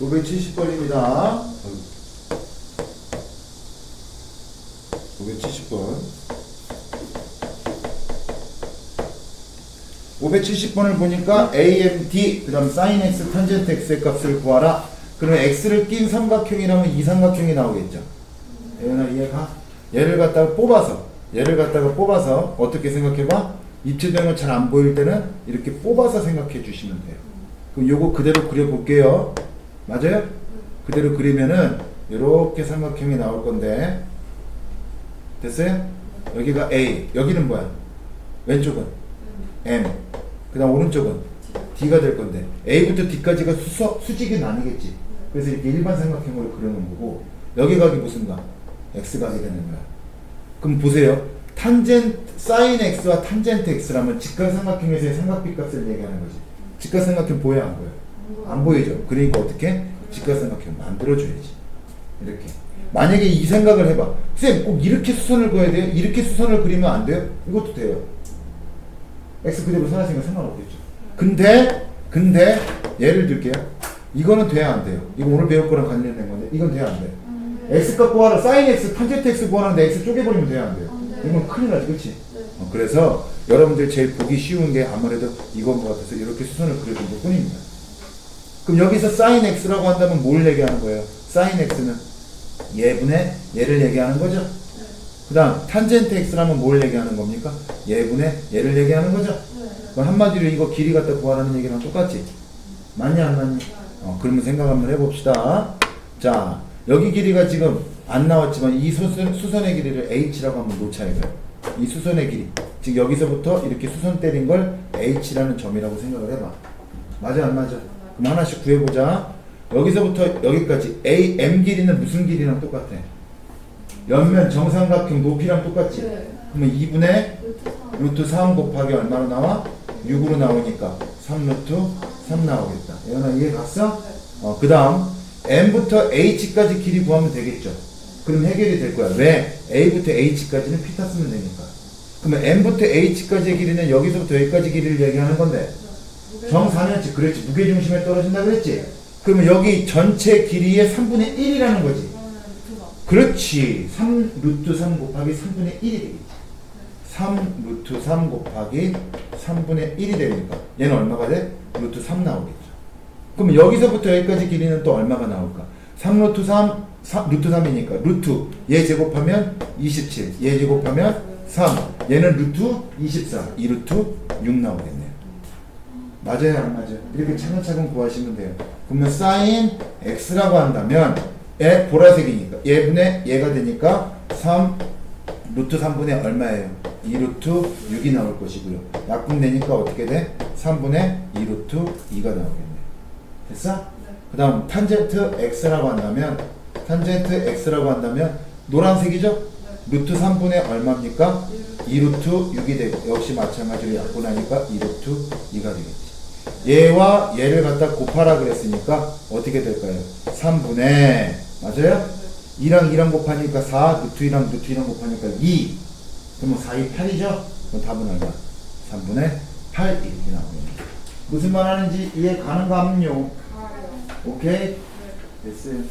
570번입니다. 570번. 570번을 보니까 AMD 그다음 sin x 탄젠트 x의 값을 구하라. 그러면 x를 낀 삼각형이라면 이 삼각형이 나오겠죠. 예은아 이해가? 얘를 갖다가 뽑아서 얘를 갖다가 뽑아서 어떻게 생각해봐? 입체되는 거잘안 보일 때는 이렇게 뽑아서 생각해 주시면 돼요. 그럼 요거 그대로 그려볼게요. 맞아요? 그대로 그리면은 이렇게 삼각형이 나올 건데 됐어요? 여기가 A 여기는 뭐야? 왼쪽은 M 그 다음 오른쪽은 D가 될 건데 A부터 D까지가 수서, 수직이 나뉘겠지 그래서 이렇게 일반 삼각형으로 그려놓은 거고 여기 각이 무슨 각? X 각이 되는 거야 그럼 보세요 탄젠 사인 X와 탄젠트 X라면 직각 삼각형에서의 삼각비 값을 얘기하는 거지 직각 삼각형 보여 안 보여? 안 보이죠. 그러니까 어떻게 직각삼각형 만들어줘야지. 이렇게. 만약에 이 생각을 해봐. 쌤, 꼭 이렇게 수선을 그어야 돼요? 이렇게 수선을 그리면 안 돼요? 이것도 돼요. x 그대로 선하시니까 상관없겠죠. 근데, 근데, 예를 들게요. 이거는 돼야 안 돼요. 이거 오늘 배울 거랑 관련된 건데, 이건 돼야 안 돼요. x 값 구하라, 사인 x, 탄젠트 x 구하라는데 x 쪼개버리면 돼야 안 돼요. 이건 큰일 나지, 그치? 어, 그래서 여러분들 제일 보기 쉬운 게 아무래도 이건 것 같아서 이렇게 수선을 그려준 것 뿐입니다. 그럼 여기서 sin x라고 한다면 뭘 얘기하는 거예요? sin x는 예분의 얘를 얘기하는 거죠. 그 다음 탄젠트 x라면 뭘 얘기하는 겁니까? 예분의 얘를 얘기하는 거죠. 그럼 한마디로 이거 길이 갖다 구하라는 얘기랑 똑같지? 맞냐 안 맞냐? 어, 그러면 생각 한번 해봅시다. 자 여기 길이가 지금 안 나왔지만 이 수선, 수선의 길이를 h라고 한번 놓자 이거예요. 이 수선의 길이 즉 여기서부터 이렇게 수선 때린 걸 h라는 점이라고 생각을 해봐. 맞아 안 맞아? 그럼 하나씩 구해보자. 여기서부터 여기까지 a m 길이는 무슨 길이랑 똑같아? 옆면 정삼각형 높이랑 똑같지? 네. 그러면 2분의 루트 3 곱하기 얼마로 나와? 6으로 나오니까 3 루트 3 나오겠다. 예원아 이해 갔어? 어, 그 다음 m부터 h까지 길이 구하면 되겠죠. 그럼 해결이 될 거야. 왜? a부터 h까지는 피타 쓰면 되니까. 그러면 m부터 h까지의 길이는 여기서부터 여기까지 길이를 얘기하는 건데 정사면치 그랬지. 무게중심에 떨어진다 그랬지. 그러면 여기 전체 길이의 3분의 1이라는 거지. 그렇지. 3 루트 3 곱하기 3분의 1이 되겠지. 3 루트 3 곱하기 3분의 1이 되니까 얘는 얼마가 돼? 루트 3 나오겠죠. 그럼 여기서부터 여기까지 길이는 또 얼마가 나올까? 3 루트 3, 3 루트 3이니까 루트 얘 제곱하면 27, 얘 제곱하면 3, 얘는 루트 24, 2 루트 6 나오겠네요. 맞아요, 안 맞아요? 이렇게 차근차근 구하시면 돼요. 그러면 sin x라고 한다면 얘 보라색이니까 얘분의 얘가 되니까 3 루트 3분의 얼마예요? 2 루트 6이 나올 것이고요. 약분 되니까 어떻게 돼? 3분의 2 루트 2가 나오겠네. 됐어? 그 다음 탄젠트 x라고 한다면 탄젠트 x라고 한다면 노란색이죠? 루트 3분의 얼마입니까? 2 루트 6이 되고 역시 마찬가지로 약분하니까 2 루트 2가 되겠지. 얘와 얘를 갖다 곱하라 그랬으니까 어떻게 될까요? 3분의 맞아요? 2랑 2랑 곱하니까 4, 루트 2랑 루트 2랑 곱하니까 2 그러면 4, 2, 8이죠? 그럼 답은 얼마? 3분의 8 이렇게 나옵니다. 무슨 말 하는지 이해 가는가 하면요 오케이? 됐어요